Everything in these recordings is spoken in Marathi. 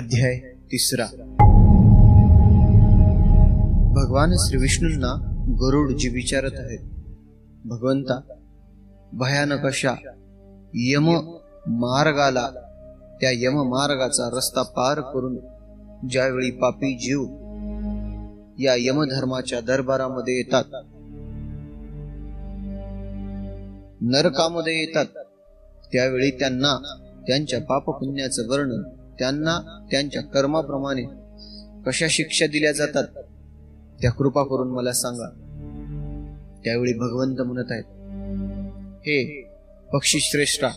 अध्याय तिसरा. भगवान श्री विष्णूंना गरुडजी विचारत आहेत. भगवंता भयानक अशा यम मार्गाला त्या यम मार्गाचा रस्ता पार करून ज्यावेळी पापी जीव या यमधर्माच्या दरबारामध्ये येतात नरकामध्ये येतात त्यावेळी त्यांना त्यांच्या पापपुण्याचं वर्णन त्यांना त्यांच्या कर्माप्रमाणे कशा शिक्षा दिल्या जातात त्या कृपा करून मला सांगा. त्यावेळी भगवंत म्हणत आहेत हे पक्षी श्रेष्ठा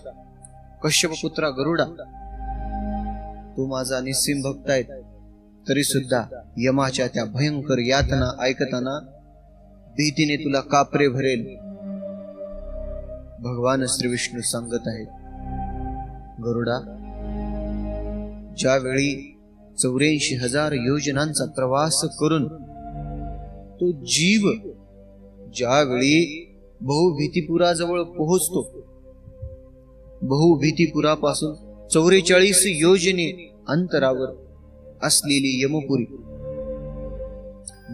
कश्यप पुत्रा गरुडा तू माझा निस्सिम भक्त आहेत. तरी सुद्धा यमाच्या त्या भयंकर यातना ऐकताना भीतीने तुला कापरे भरेल. भगवान श्री विष्णू सांगत आहेत गरुडा ज्यावेळी चौऱ्याऐंशी हजार योजनांचा प्रवास करून तो जीव ज्यावेळी बहुभीतीपुराजवळ पोहोचतो बहुभीतीपुरापासून चौवेचाळीस योजने अंतरावर असलेली यमपुरी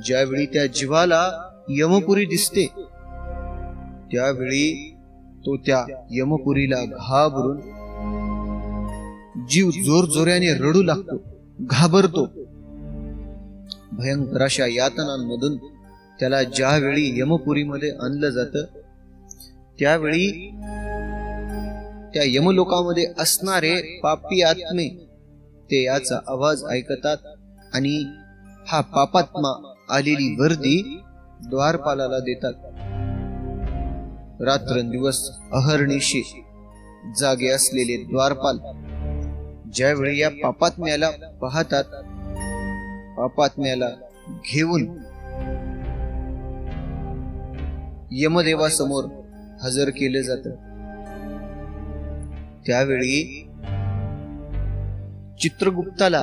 ज्यावेळी त्या जीवाला यमपुरी दिसते त्यावेळी तो त्या यमपुरीला घाबरून जीव जोरजोऱ्याने रडू लागतो घाबरतो. भयंकर अशा यातनांमधून त्याला ज्यावेळी यमपुरीमध्ये आणलं जात त्यावेळी त्या यमलोकामध्ये असणारे पापी आत्मे ते याचा आवाज ऐकतात आणि हा पापात्मा आलेली वर्दी द्वारपालाला देतात. रात्रंदिवस अहर्निशी जागे असलेले द्वारपाल ज्यावेळी या पापात्म्याला पाहतात पापात्म्याला घेऊन यमदेवासमोर हजर केले जात. त्यावेळी चित्रगुप्ताला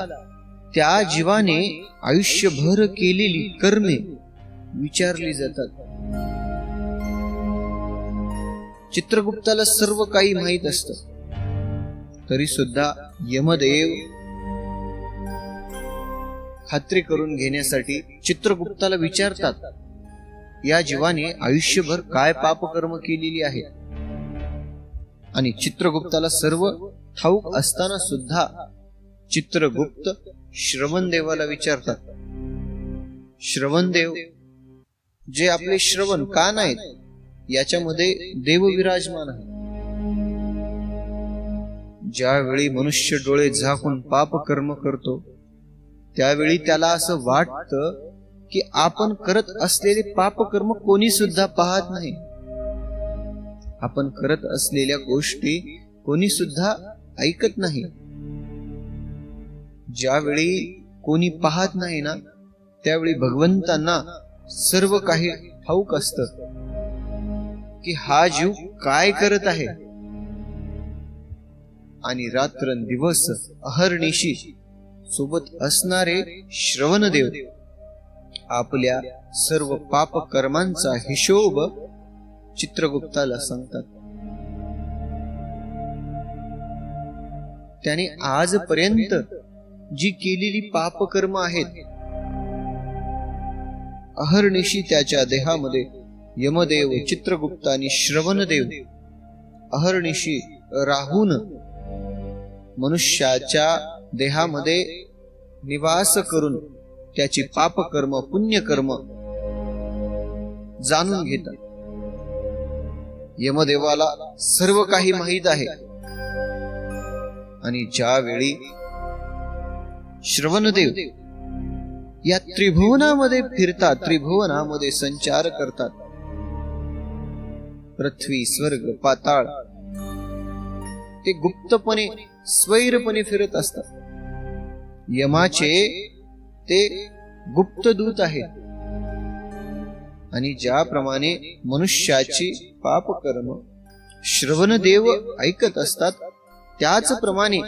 त्या जीवाने आयुष्यभर केलेली कर्मे विचारली जातात. चित्रगुप्ताला सर्व काही माहीत असतं. तरी सुद्धा यमदेव खात्री करून घेण्यासाठी चित्रगुप्ताला विचारतात या जीवाने आयुष्यभर काय पापकर्म केलेली आहे आणि चित्रगुप्ताला सर्व ठाऊक असताना सुद्धा चित्रगुप्त श्रवणदेवाला विचारतात श्रवणदेव जे आपले श्रवण कान आहेत याच्यामध्ये देव विराजमान आहे ज्यावेळी मनुष्य डोळे झाकून पाप कर्म करतो त्यावेळी त्याला असं वाटत की आपण करत असलेले पाप कर्म कोणी सुद्धा पाहत नाही. आपण करत असलेल्या गोष्टी कोणी सुद्धा ऐकत नाही. ज्यावेळी कोणी पाहत नाही ना त्यावेळी भगवंतांना सर्व काही ठाऊक असत की हा जीव काय करत आहे? आणि रात्रंदिवस अहर्निशी सोबत असणारे श्रवणदेव आपल्या सर्व पाप कर्मांचा हिशोब चित्रगुप्ताला सांगतात. त्याने आजपर्यंत जी केलेली पापकर्म आहेत अहर्निशी त्याच्या देहामध्ये यमदेव चित्रगुप्त आणि श्रवणदेव अहर्निशी राहून मनुष्याच्या देहामध्ये निवास करून त्याची पापकर्म पुण्यकर्म जाणून घेतात. यमदेवाला सर्व काही माहीत आहे. आणि ज्यावेळी श्रवणदेव या त्रिभुवनामध्ये फिरतात त्रिभुवनामध्ये संचार करतात पृथ्वी स्वर्ग पाताळ ते गुप्तपणे स्वैरपणे फिरत असतात. यमाचे ते गुप्तदूत आहेत. आणि ज्याप्रमाणे मनुष्याची पापकर्म श्रवणदेव ऐकत असतात त्याचप्रमाणे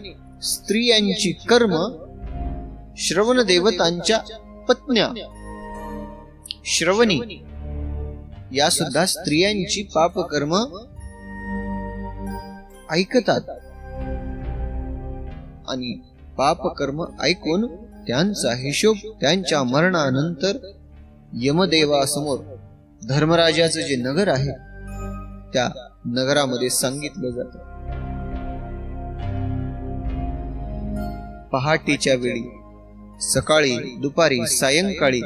स्त्रियांची कर्म श्रवण देवतांच्या पत्न्या. श्रवणी या सुद्धा स्त्रियांची पापकर्म ऐकतात. आणि पाप कर्म ऐकून त्यांचा हिशोब त्यांच्या मरणानंतर यमदेवासमोर धर्मराजाचं जे नगर आहे त्या नगरामध्ये सांगितलं जात. पहाटेच्या वेळी सकाळी दुपारी सायंकाळी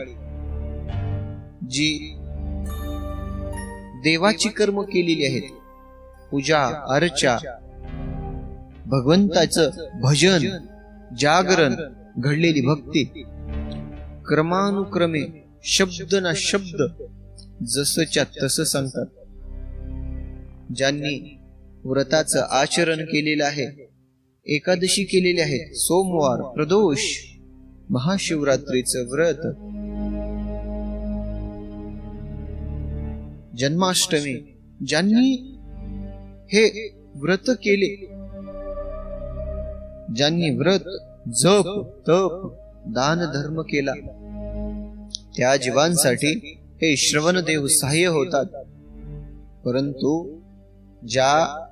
जी देवाची कर्म केलेली आहेत पूजा अर्चा भगवंताचं भजन जागरण घडलेली भक्ती. क्रमानुक्रमे शब्द ना शब्द जसच्या तस सांगतात. ज्यांनी व्रताचं आचरण केलेलं आहे एकादशी केलेली आहे सोमवार प्रदोष महाशिवरात्रीचं व्रत. जन्माष्टमी ज्यांनी हे व्रत केले ज्यांनी व्रत जप तप दान धर्म केला. त्या जीवांसाठी हे श्रवणदेव सहाय्य होतात. परंतु ज्या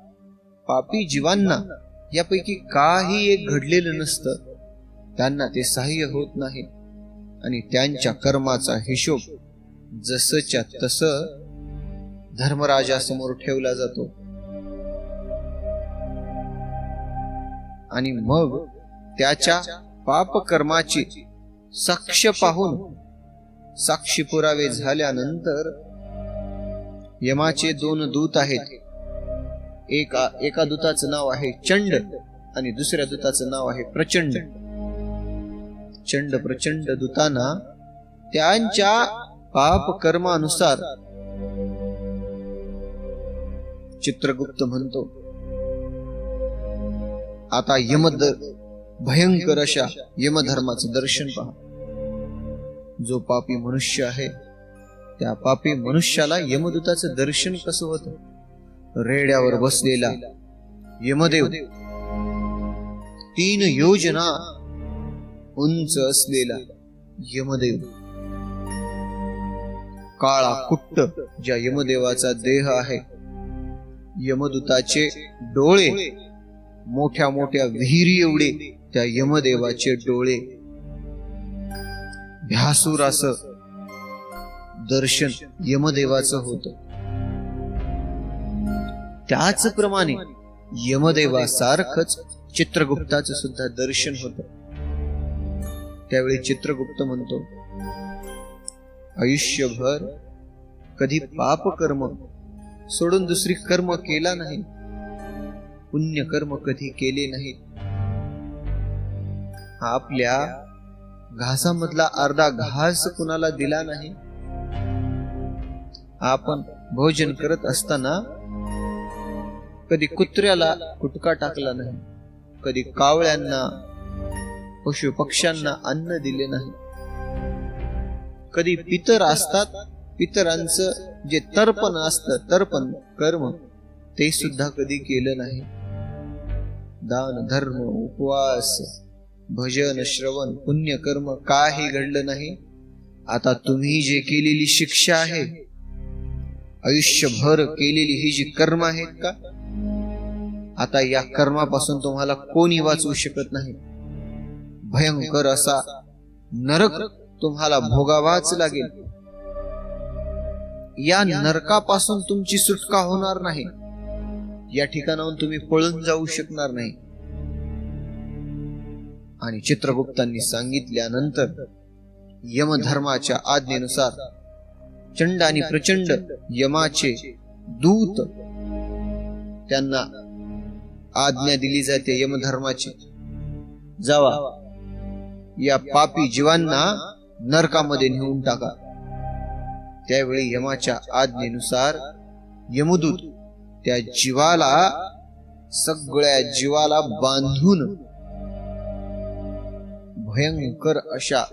पापी जीवांना यापैकी काही एक घडलेलं नसतं त्यांना ते सहाय्य होत नाही. आणि त्यांच्या कर्माचा हिशोब जसच्या तस धर्मराजासमोर ठेवला जातो. आणि मग त्याच्या पाप कर्माची साक्ष पाहून साक्षी पुरावे झाल्यानंतर यमाचे दोन दूत आहेत. एका एका दूताचं नाव आहे चंड आणि दुसऱ्या दूताचं नाव आहे प्रचंड. चंड प्रचंड दूतांना त्यांच्या पाप कर्मानुसार चित्रगुप्त म्हणतो. आता यम भयंकर अशा यमधर्माचं दर्शन पहा. जो पापी मनुष्य आहे त्या पापी मनुष्याला यमदूताचं दर्शन कसं होत? रेड्यावर बसलेला यमदेव. तीन योजना उंच असलेला यमदेव. काळा कुट्ट ज्या यमदेवाचा देह आहे यमदूताचे डोळे मोठ्या मोठ्या विहिरी एवढे त्या यमदेवाचे डोळे. भ्यासूर दर्शन यमदेवाचं होत. त्याचप्रमाणे यमदेवासारखंच चित्रगुप्ताचं सुद्धा दर्शन होत. त्यावेळी चित्रगुप्त म्हणतो आयुष्यभर कधी पाप कर्म सोडून दुसरी कर्म केला नाही पुण्य कर्म कधी केले नाहीत. आपल्या घासामधला अर्धा घास कुणाला दिला नाही? आपण भोजन करत असताना कधी कुत्र्याला कुटका टाकला नाही कधी कावळ्यांना पशु पक्ष्यांना अन्न दिले नाही. कधी पितर असतात पितरांचं जे तर्पण असतं तर्पण कर्म ते सुद्धा कधी केलं नाही. दान धर्म उपवास भजन श्रवण पुण्य कर्म काही घडलं नाही. आता तुम्ही जे केलेली शिक्षा आहे आयुष्यभर केलेली ही जी कर्म आहेत का? आता या कर्मापासून तुम्हाला कोणी वाचवू शकत नाही? भयंकर असा नरक तुम्हाला भोगावाच लागेल. या नरकापासून तुमची सुटका होणार नाही. या ठिकाणाहून तुम्ही पळून जाऊ शकणार नाही. आणि चित्रगुप्तांनी सांगितल्यानंतर यमधर्माच्या आज्ञेनुसार चंड आणि प्रचंड यमाचे दूत त्यांना आज्ञा दिली जाते यमधर्माची. जावा या पापी जीवांना नरकामध्ये नेऊन टाका. त्यावेळी यमाच्या आज्ञेनुसार यमदूत त्या जीवाला सगळ्या जीवाला बांधून भयंकर अशा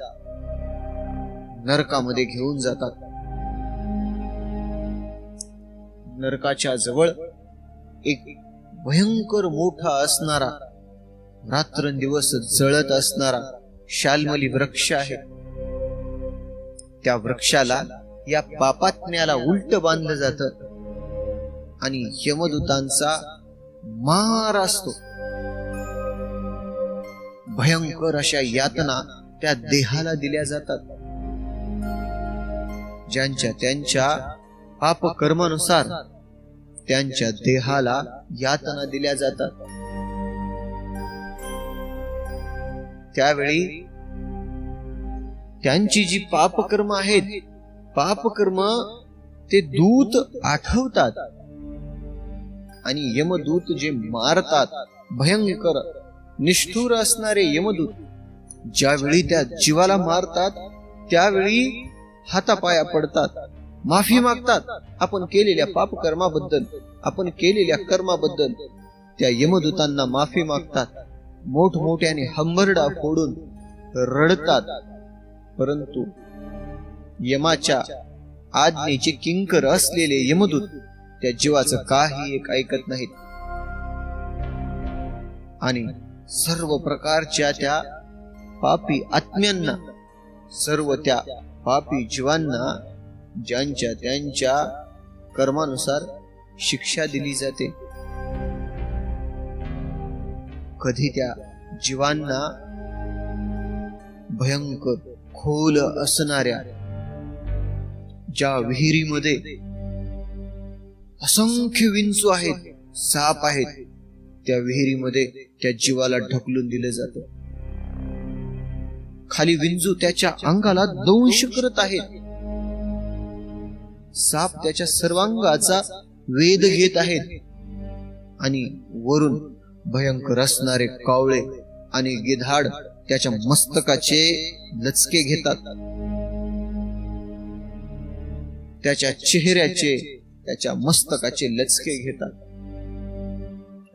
नरकामध्ये घेऊन जातात. नरकाच्या जवळ एक भयंकर मोठा असणारा रात्रंदिवस जळत असणारा शालमली वृक्ष आहे. त्या वृक्षाला या पापात्म्याला उलट बांधलं जातं. आणि यमदूतांचा मार असतो. भयंकर अशा यातना त्या देहाला दिल्या जातात. ज्यांच्या त्यांच्या पाप कर्मानुसार त्यांच्या देहाला यातना दिल्या जातात. त्यावेळी त्यांची जी पापकर्म आहेत पापकर्म ते दूत आठवतात. आणि यमदूत जे मारतात भयंकर निष्ठुर असणारे यमदूत ज्यावेळी त्या जीवाला मारतात त्यावेळी हातापाया पडतात. माफी मागतात. आपण केलेल्या पापकर्माबद्दल आपण केलेल्या कर्माबद्दल त्या यमदूतांना माफी मागतात. मोठमोठ्याने हंबरडा फोडून रडतात. परंतु यमाच्या आज्ञेचे किंकर असलेले यमदूत त्या जीवाचं काही एक ऐकत नाहीत. आणि सर्व प्रकारच्या त्या पापी आत्म्यांना सर्व त्या पापी जीवांना ज्यांच्या त्यांच्या कर्मानुसार शिक्षा दिली जाते. कधी त्या जीवांना भयंकर खोल असणाऱ्या ज्या विहिरीमध्ये असंख्य विंचू आहेत साप आहेत. त्या विहिरीमध्ये त्या जीवाला ढकलून दिलं जात. खाली विंजू त्याच्या अंगाला दंश करत आहेत. साप त्याच्या सर्वांगाचा वेध घेत आहेत. आणि वरून भयंकर असणारे कावळे आणि गिधाड त्याच्या मस्तकाचे लचके घेतात. त्याच्या चेहऱ्याचे त्याच्या मस्तकाचे लचके घेतात.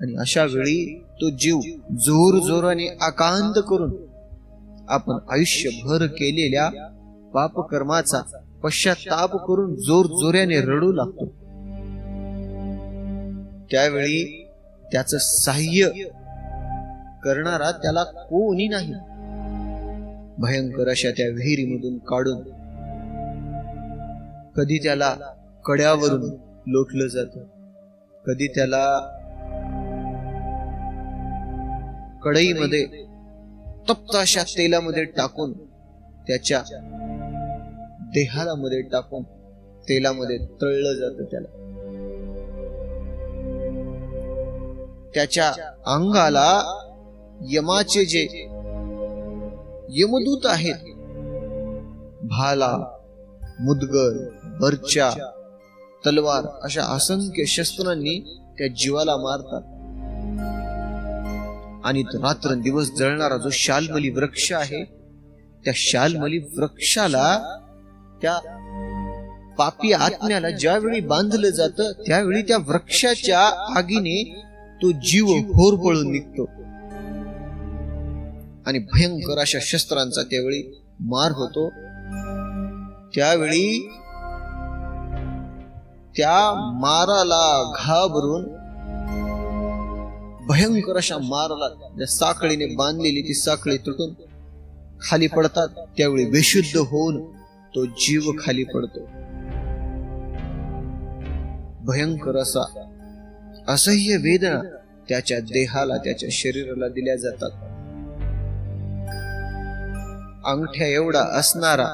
आणि अशा वेळी तो जीव जोर जोराने आकांत करून आपण आयुष्यभर केलेल्या पापकर्माचा पश्चाताप करून जोर जोऱ्याने रडू लागतो. त्यावेळी त्याच सहाय्य करणारा त्याला कोणी नाही. भयंकर अशा त्या विहिरीमधून काढून कधी त्याला कड्यावरून लोटलं जात. कधी त्याला कढईमध्ये तप्त अशा तेलामध्ये टाकून त्याच्या देहाला मध्ये टाकून तेलामध्ये तळलं जात त्याला. त्याच्या अंगाला यमाचे जे यमदूत आहेत भाला मुदगर बर्चा तलवार अशा असंख्य शस्त्रांनी त्या जीवाला मारतात. आणि तो रात्र दिवस जळणारा जो शालमली वृक्ष आहे त्या शालमली वृक्षाला त्या पापी आत्म्याला ज्यावेळी बांधलं जातं त्यावेळी त्या वृक्षाच्या आगीने तो जीव होरपळून निघतो. आणि भयंकर अशा शस्त्रांचा त्यावेळी मार होतो. त्यावेळी त्या माराला घाबरून भयंकर अशा माराला त्या साखळीने बांधलेली ती साखळी तुटून खाली पडतात. त्यावेळी बेशुद्ध होऊन तो जीव खाली पडतो. भयंकर असा असह्य वेदना त्याच्या देहाला त्याच्या शरीराला दिल्या जातात. अंगठ्या एवढा असणारा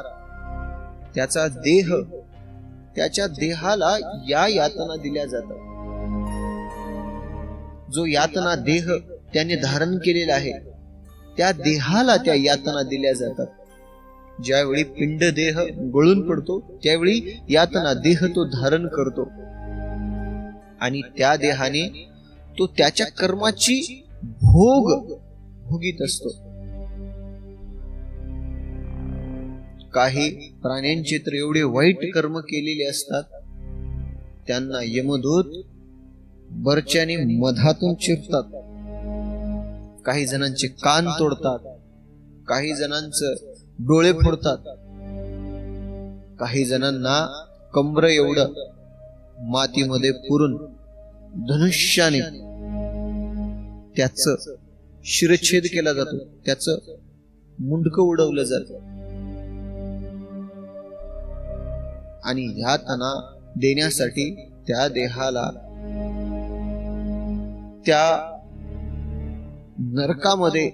त्याचा देह त्याच्या देहाला या यातना दिल्या जातात. जो यातना देह त्याने धारण केलेला आहे त्या देहाला त्या यातना दिल्या जातात. ज्यावेळी पिंड देह गळून पडतो त्यावेळी यातना देह तो धारण करतो. आणि त्या देहाने तो त्याच्या कर्माची भोग भोगीत असतो. काही प्राण्यांचे तर एवढे वाईट कर्म केलेले असतात. त्यांना यमदूत बरच्याने मधातून चिरतात. काही जणांचे कान तोडतात. काही जणांचं डोळे फोडतात. काही जणांना कमर एवढं मातीमध्ये पुरून धनुष्याने त्याच शिरच्छेद केला जातो. त्याच मुंडक उडवलं जातं. आणि ह्या तना देण्यासाठी त्या देहाला त्या नरकामध्ये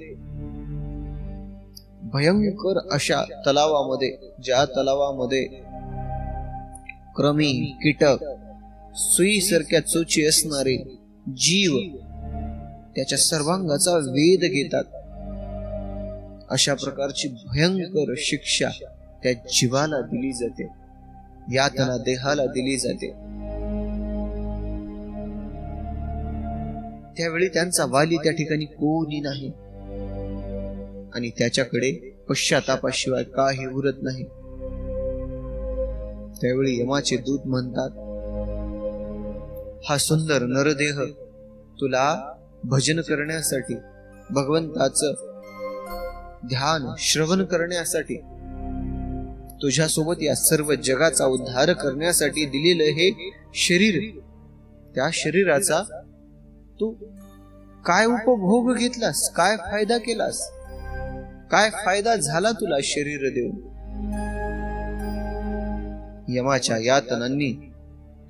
भयंकर अशा तलावामध्ये ज्या तलावामध्ये क्रमी कीटक सुईसारख्या चोची असणारे जीव त्याच्या सर्वांगाचा वेध घेतात. अशा प्रकारची भयंकर शिक्षा त्या जीवाला दिली जाते. यातना देहाला दिली जाते. त्यावेळी त्यांचा वाली त्या ठिकाणी कोणी नाही. आणि त्याच्याकडे पश्चातापाशिवाय काही उरत नाही. त्यावेळी यमाचे दूत म्हणतात हा सुंदर नरदेह तुला भजन करण्यासाठी भगवंताचं ध्यान श्रवण करण्यासाठी तुझ्यासोबत या सर्व जगाचा उद्धार करण्यासाठी दिलेलं हे शरीर त्या शरीराचा तू काय उपभोग घेतलास? काय फायदा केलास? काय फायदा झाला तुला शरीर देऊन? यमाच्या यातनांनी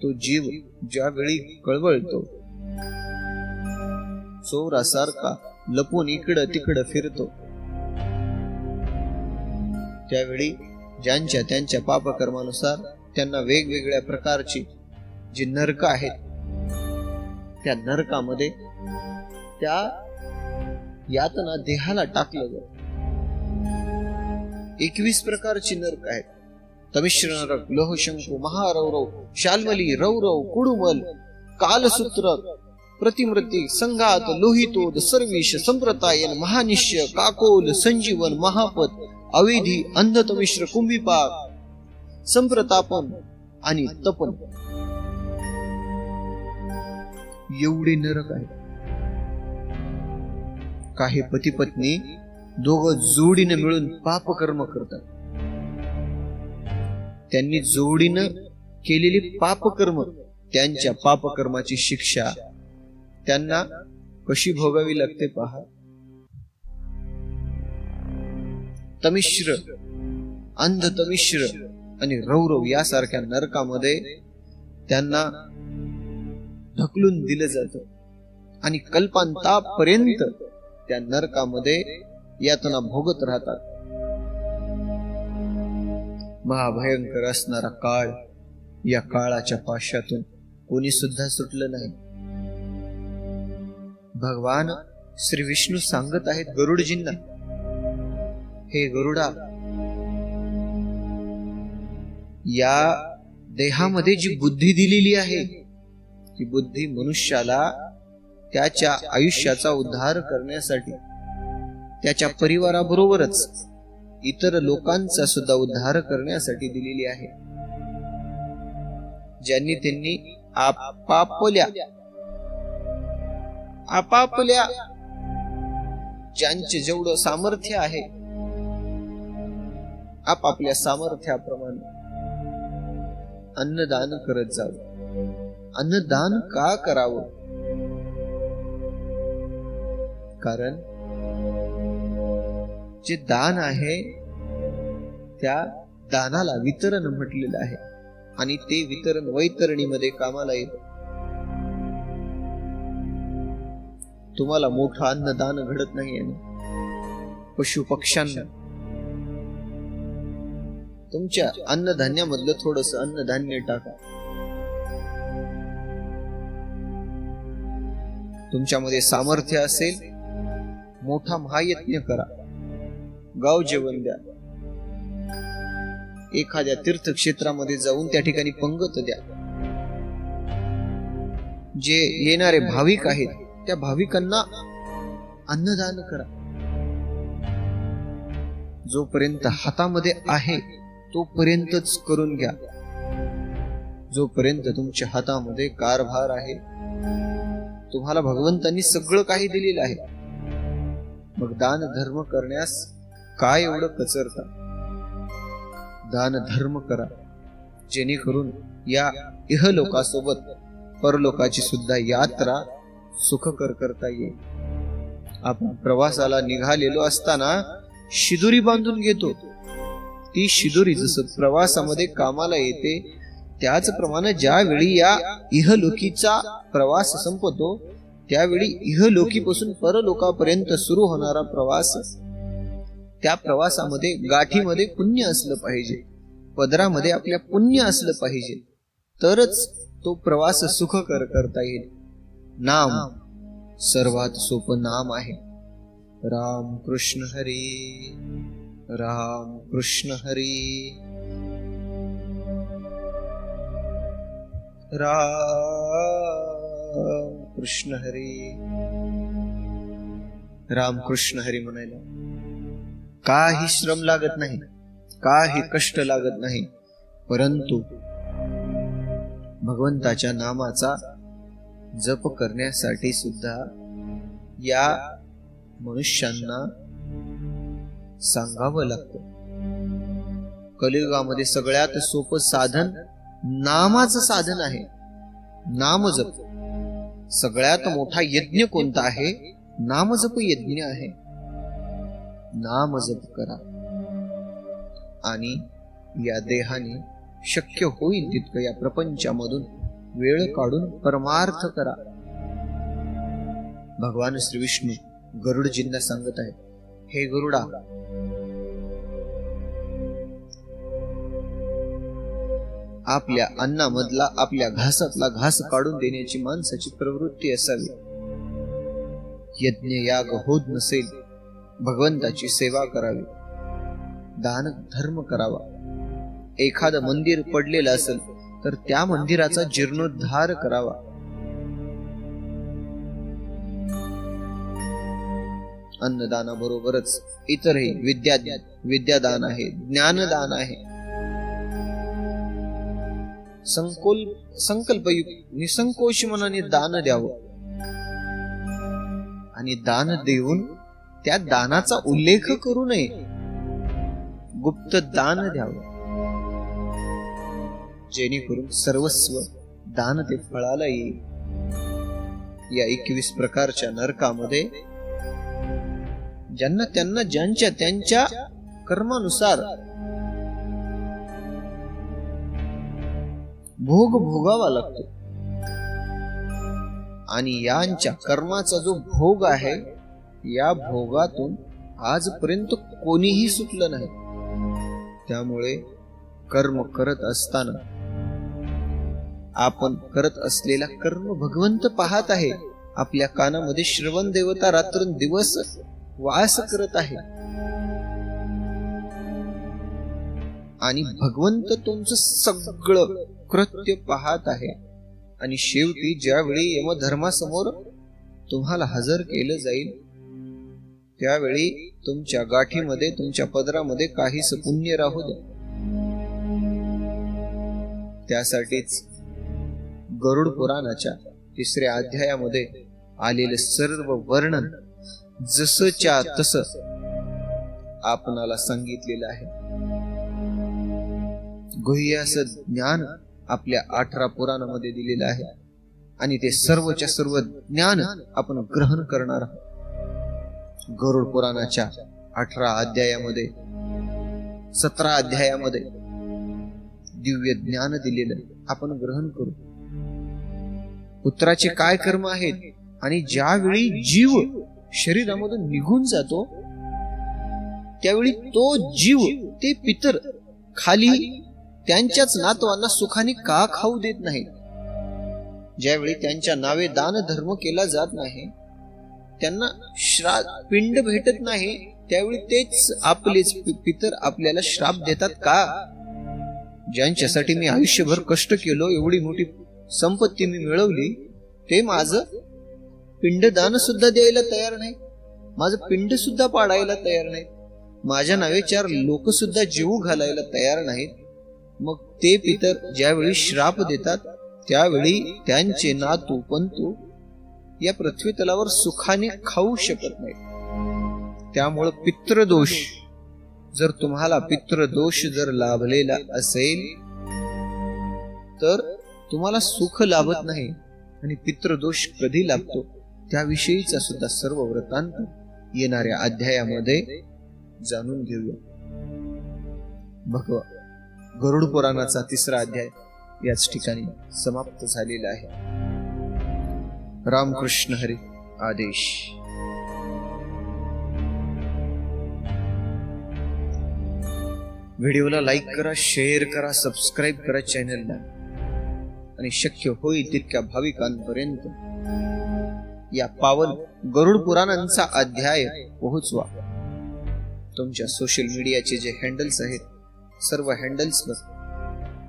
तो जीव ज्यावेळी कळवळतो चोरासारखा लपून इकडं तिकडं फिरतो. त्यावेळी ज्यांच्या त्यांच्या पापकर्मानुसार त्यांना वेगवेगळ्या प्रकारची जी नरक आहेत त्या नरकामध्ये त्या यातना देहाला टाकलं जात. एकवीस प्रकारची नरक आहेत. तमिश्र नरक लोहशंकू महारौरव शाल्मली रौरव कुडुमल कालसूत्र प्रतिमृती संघात लोहितोद सर्विश संप्रतायन महानिश्य काकोल संजीवन महापत अविधी अंधतमिश्र कुंभीपाक संप्रतापन आणि तपन एवढे नरक आहे काही पती पत्नी दोघं जोडीनं मिळून पापकर्म करतात. त्यांनी जोडीनं केलेली पापकर्म त्यांच्या पापकर्माची शिक्षा त्यांना कशी भोगावी लागते पहा. तमिश्र अंध तमिश्र आणि रौरव यासारख्या नरकामध्ये त्यांना ढकलून दिलं जात. आणि कल्पांतापर्यंत त्या नरकामध्ये यातना भोगत राहतात. महाभयंकर असणारा काळ या काळाच्या पाशातून कोणी सुद्धा सुटलं नाही. भगवान श्री विष्णू सांगत आहेत गरुडजींना हे गरुडा या देहामध्ये जी बुद्धी दिलेली आहे ती बुद्धी मनुष्याला त्याच्या आयुष्याचा उद्धार करण्यासाठी त्याच्या परिवाराबरोबरच इतर लोकांचा सुद्धा उद्धार करण्यासाठी दिलेली आहे. ज्यांनी त्यांनी आपापल्या आपापल्या ज्यांचे जेवढं सामर्थ्य आहे आपापल्या सामर्थ्याप्रमाणे अन्नदान करत जावं. अन्नदान का करावं? कारण जे दान आहे त्या दानाला वितरण म्हटलेलं आहे आणि ते वितरण वैतरणीमध्ये कामाला येत. तुम्हाला मोठं अन्नदान घडत नाही पशु पक्ष्यांना तुमच्या अन्नधान्यामधलं थोडस अन्नधान्य टाका. तुमच्यामध्ये सामर्थ्य असेल मोठा महायज्ञ करा. गाव जेवण द्या. एखाद्या तीर्थक्षेत्रामध्ये जाऊन त्या ठिकाणी पंगत द्या. जे येणारे भाविक आहेत त्या भाविकांना अन्नदान करा. जोपर्यंत हातामध्ये आहे तोपर्यंतच करून घ्या. जोपर्यंत तुमच्या हातामध्ये कारभार आहे तुम्हाला भगवंतांनी सगळं काही दिलेलं आहे. मग दान धर्म करण्यास काय एवढं कचरता? दान धर्म करा. जेणेकरून या इहलोकासोबत परलोकाची सुद्धा यात्रा सुखकर करता येईल. आपण प्रवासाला निघालेलो असताना शिदुरी बांधून घेतो. ती शिदुरी जसं प्रवासामध्ये कामाला येते त्याचप्रमाणे ज्यावेळी या इहलोकीचा प्रवास संपतो त्यावेळी इहलोकीपासून परलोकापर्यंत सुरू होणारा प्रवास त्या प्रवासामध्ये गाठीमध्ये पुण्य असलं पाहिजे पदरामध्ये आपल्या पुण्य असलं पाहिजे तरच तो प्रवास सुखकर करता येईल. नाम सर्वात सोपं नाम आहे राम कृष्ण हरी. राम कृष्ण हरी। राम कृष्ण हरी। राम कृष्ण हरी म्हणायला काही श्रम लागत नाही काही कष्ट लागत नाही परंतु भगवंताच्या नामाचा जप करण्यासाठी सुद्धा या मनुष्यांना सांगावं लागतं. कलियुगामध्ये सगळ्यात सोपं साधन नामाचं साधन आहे. नामजप सगळ्यात मोठा यज्ञ कोणता आहे? नामजप यज्ञ आहे. नामजप करा. आणि या देहाने शक्य होईल तितकं या प्रपंचामधून वेळ काढून परमार्थ करा. भगवान श्री विष्णू गरुडजींना सांगत आहे हे गरुडा आपल्या अन्नामधला आपल्या घासातला घास काढून देण्याची माणसाची प्रवृत्ती असावी. यज्ञ याग होत नसेल भगवंताची सेवा करावी. दान धर्म करावा. एखादं मंदिर पडलेलं असेल तर त्या मंदिराचा जीर्णोद्धार करावा. अन्नदानाबरोबरच इतरही विद्या विद्यादान आहे ज्ञानदान आहे. संकोल संकल्पयुक्त निसंकोच मनाने दान द्यावं. आणि दान देऊन त्या दानाचा उल्लेख करू नये. गुप्त दान द्यावं. जेणेकरून सर्वस्व दान ते फळाला येईल. या एकवीस प्रकारच्या नरकामध्ये ज्यांना त्यांना ज्यांच्या त्यांच्या कर्मानुसार भोग भोगावा लागतो. आणि यांच्या कर्माचा जो भोग आहे या भोगातून आजपर्यंत कोणीही सुटलं नाही. त्यामुळे कर्म करत असताना आपण करत असलेला कर्म भगवंत पाहत आहे. आपल्या कानामध्ये श्रवण देवता रात्रंदिवस वास करत आहे. आणि भगवंत तुमचं सगळं कृत्य पाहत आहे. आणि शेवटी ज्यावेळी यमधर्मासमोर तुम्हाला हजर केलं जाईल त्यावेळी तुमच्या गाठीमध्ये तुमच्या पदरामध्ये काहीच पुण्य राहू द्या त्यासाठीच गरुड पुराणाच्या तिसऱ्या अध्यायामध्ये आलेले सर्व वर्णन जसच्या तस आपणाला सांगितलेलं आहे. गुह्य असं ज्ञान आपल्या अठरा पुराणामध्ये दिलेलं आहे. आणि ते सर्वच्या सर्व ज्ञान आपण ग्रहण करणार आहोत. गरुड पुराणाच्या अठरा अध्यायामध्ये सतरा अध्यायामध्ये दिव्य ज्ञान दिलेलं आपण ग्रहण करू. पुत्राचे काय कर्म आहेत आणि ज्यावेळी जीव शरीरामधून निघून जातो त्यावेळी तो जीव ते पितर खाली त्यांच्याच नातवांना सुखाने का खाऊ देत नाही ज्यावेळी त्यांच्या नावे दान धर्म केला जात नाही त्यांना श्रा पिंड भेटत नाही त्यावेळी तेच आपलेच पितर आपल्याला श्राप देतात का? ज्यांच्यासाठी मी आयुष्यभर कष्ट केलो एवढी मोठी संपत्ती मी मिळवली ते माझ पिंडदान सुद्धा द्यायला तयार नाही माझं पिंड सुद्धा पाडायला तयार नाही माझ्या नावे चार लोक सुद्धा जीव घालायला तयार नाहीत. मग ते पितर ज्यावेळी श्राप देतात त्यावेळी त्यांचे नातू पंतू या पृथ्वी तलावर सुखाने खाऊ शकत नाही त्यामुळं पितृदोष जर तुम्हाला पितृदोष जर लाभलेला असेल तर तुम्हाला सुख लाभत नाही आणि पितृदोष कधी लाभतो? त्याविषयीचा सुद्धा सर्व वृत्तांत येणाऱ्या अध्यायामध्ये जाणून घेऊया. भगवा गरुड पुराणाचा तिसरा अध्याय याच ठिकाणी समाप्त झालेला आहे. रामकृष्ण हरी आदेश. व्हिडिओला लाईक करा शेअर करा सबस्क्राईब करा चॅनलला. आणि शक्य होईल तितक्या भाविकांपर्यंत या पावन गरुड पुराणांचा अध्याय पोहोचवा. तुमच्या सोशल मीडियाचे जे हँडल्स आहेत सर्व हँडल्सवर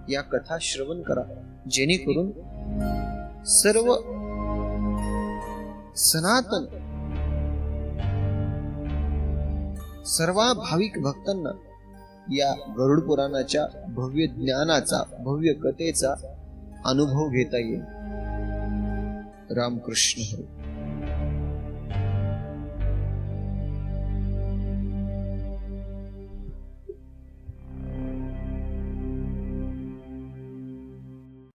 या कथा श्रवण करा. जेणेकरून सर्व सनातन सर्व भाविक भक्तांना या गरुड पुराणाच्या भव्य ज्ञानाचा भव्य कथेचा अनुभव घेता येईल. रामकृष्ण हरी.